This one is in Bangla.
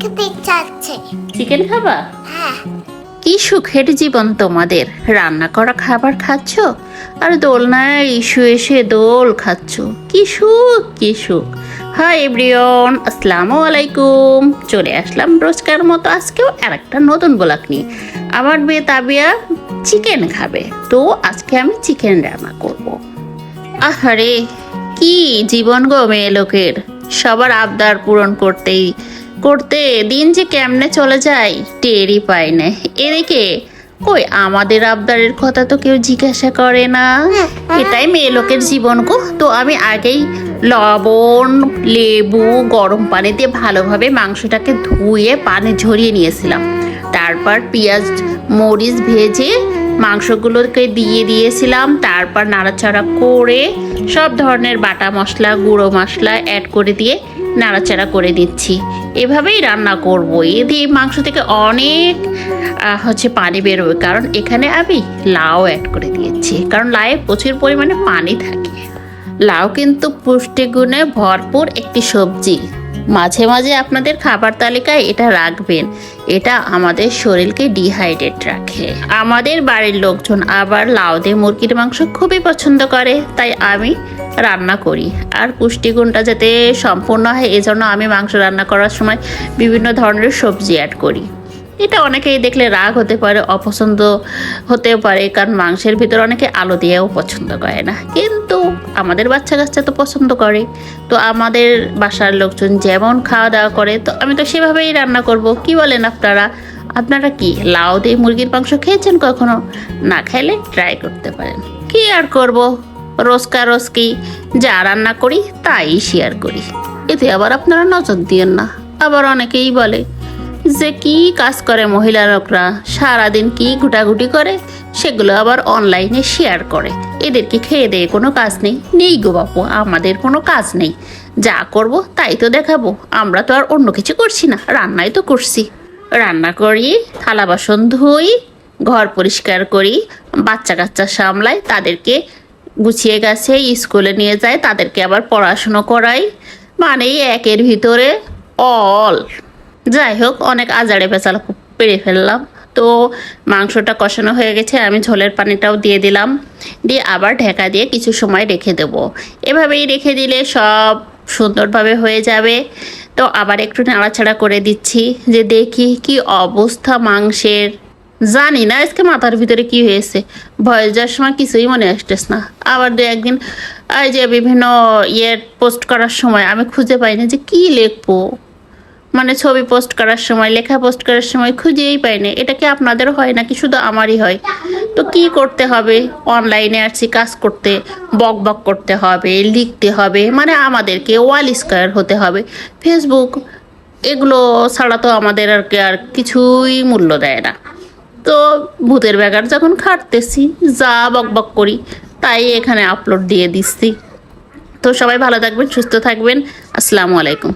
খেতে ইচ্ছা হচ্ছে চিকেন খাবা? হ্যাঁ। কি সুখের জীবন তোমাদের। রান্না করা খাবার খাচ্ছ আর দোলনায় ইস্যু এসে দোল খাচ্ছ। কি সুখ কি সুখ। হাই এভরিওন আসসালামু আলাইকুম। চলে আসলাম রোজকার মতো আজকেও আর একটা নতুন ব্লগ নিয়ে। আমার মেয়ে তাবিয়া চিকেন খাবে। তো আজকে আমি চিকেন রান্না করব। আহারে কি জীবন গো মেয়ে লোকের। সবার আবদার পূরণ করতেই করতে, দিন যে কেমনে চলে যায়, টেরই পায় না। এদিকে, কই আমাদের আবদারের কথা তো কেউ জিজ্ঞাসা করে না। এটাই মেয়ে লোকের জীবন গো। তো আমি আগেই লবণ, লেবু, গরম পানি দিয়ে ভালোভাবে মাংসটাকে ধুয়ে, পানি ঝরিয়ে নিয়েছিলাম। তারপর পেঁয়াজ, মরিচ ভেজে মাংসগুলোকে দিয়ে দিয়েছিলাম। তারপর নাড়াচাড়া করে সব ধরনের বাটা মশলা, গুঁড়ো মশলা অ্যাড করে দিয়ে নাড়াচাড়া করে দিচ্ছি। এভাবেই রান্না করব। দিয়ে মাংস থেকে অনেক হচ্ছে পানি বেরোবে। কারণ এখানে আমি লাউ অ্যাড করে দিয়েছি। কারণ লাউয়ে প্রচুর পরিমাণে পানি থাকে। লাউ কিন্তু পুষ্টিগুণে ভরপুর একটি সবজি। মাঝে মাঝে আপনাদের খাবার তালিকায় এটা রাখবেন। এটা আমাদের শরীরকে ডিহাইড্রেট রাখে। আমাদের বাড়ির লোকজন আবার লাউ দিয়ে মুরগির মাংস খুবই পছন্দ করে, তাই আমি রান্না করি। আর পুষ্টিগুণটা যাতে সম্পূর্ণ হয়, এজন্য আমি মাংস রান্না করার সময় বিভিন্ন ধরনের সবজি অ্যাড করি। এটা অনেকেই দেখলে রাগ হতে পারে, অপছন্দ হতেও পারে, কারণ মাংসের ভিতর অনেকে আলো দিয়েও পছন্দ করে না। কিন্তু আমাদের বাচ্চা কাচ্চা তো পছন্দ করে। তো আমাদের বাসার লোকজন যেমন খাওয়া দাওয়া করে, তো আমি তো সেভাবেই রান্না করব। কি বলেন আপনারা? আপনারা কি লাউ দিয়ে মুরগির মাংস খেয়েছেন কখনো? না খেলে ট্রাই করতে পারেন। কি আর করব? রোজকা রোজকি, যা রান্না করি তাই শেয়ার করি। এতে আবার আপনারা নজর দিয়েন না। আবার অনেকেই বলে যে কি কাজ করে মহিলা লোকরা সারাদিন কি ঘুটাঘুটি করে? সেগুলো আবার অনলাইনে শেয়ার করে। এদের কি খেয়ে দেয়ে কোনো কাজ নেই? নেই গো বাপু, আমাদের কোনো কাজ নেই। যা করব তাই তো দেখাবো। আমরা তো আর অন্য কিছু করছি না, রান্নাই তো করছি। রান্না করি, থালা বাসন ধুই, ঘর পরিষ্কার করি বাচ্চা কাচ্চা সামলাই, তাদেরকে গুছিয়ে গেছে স্কুলে নিয়ে যায় তাদেরকে আবার পড়াশুনো করাই। মানে একের ভিতরে অল যাই হোক অনেক আজারে পেঁচাল পেরে ফেললাম। তো মাংসটা কষানো হয়ে গেছে, আমি ঝোলের পানিটাও দিয়ে দিলাম। দিয়ে আবার ঢেকা দিয়ে কিছু সময় রেখে দেবো। এভাবেই রেখে দিলে সব সুন্দরভাবে হয়ে যাবে। তো আবার একটু নাড়াচাড়া করে দিচ্ছি, যে দেখি কি অবস্থা মাংসের। জানি না আজকে মাথার ভিতরে কি হয়েছে, ভয়েস যাওয়ার সময় কিছুই মনে আসতেস না। আবার দু একদিন, এই যে বিভিন্ন ইয়ে পোস্ট করার সময় আমি খুঁজে পাই না যে কি লিখব। মানে ছবি পোস্ট করার সময়, লেখা পোস্ট করার সময় খুঁজেই পাই না। এটা কি আপনাদেরও হয় নাকি শুধু আমারই হয়? তো কি করতে হবে? অনলাইনে আসছি কাজ করতে, বক বক করতে হবে, লিখতে হবে মানে আমাদেরকে ওয়াল স্কোয়ার হতে হবে। ফেসবুক এগুলো ছাড়া তো আমাদের আর কি, আর কিছুই মূল্য দেয় না। তো ভূতের ব্যাগার যখন খাটতেছি, যা বক বক করি, তাই এখানে আপলোড দিয়ে দিচ্ছি। তো সবাই ভালো থাকবেন, সুস্থ থাকবেন। আসসালামু আলাইকুম।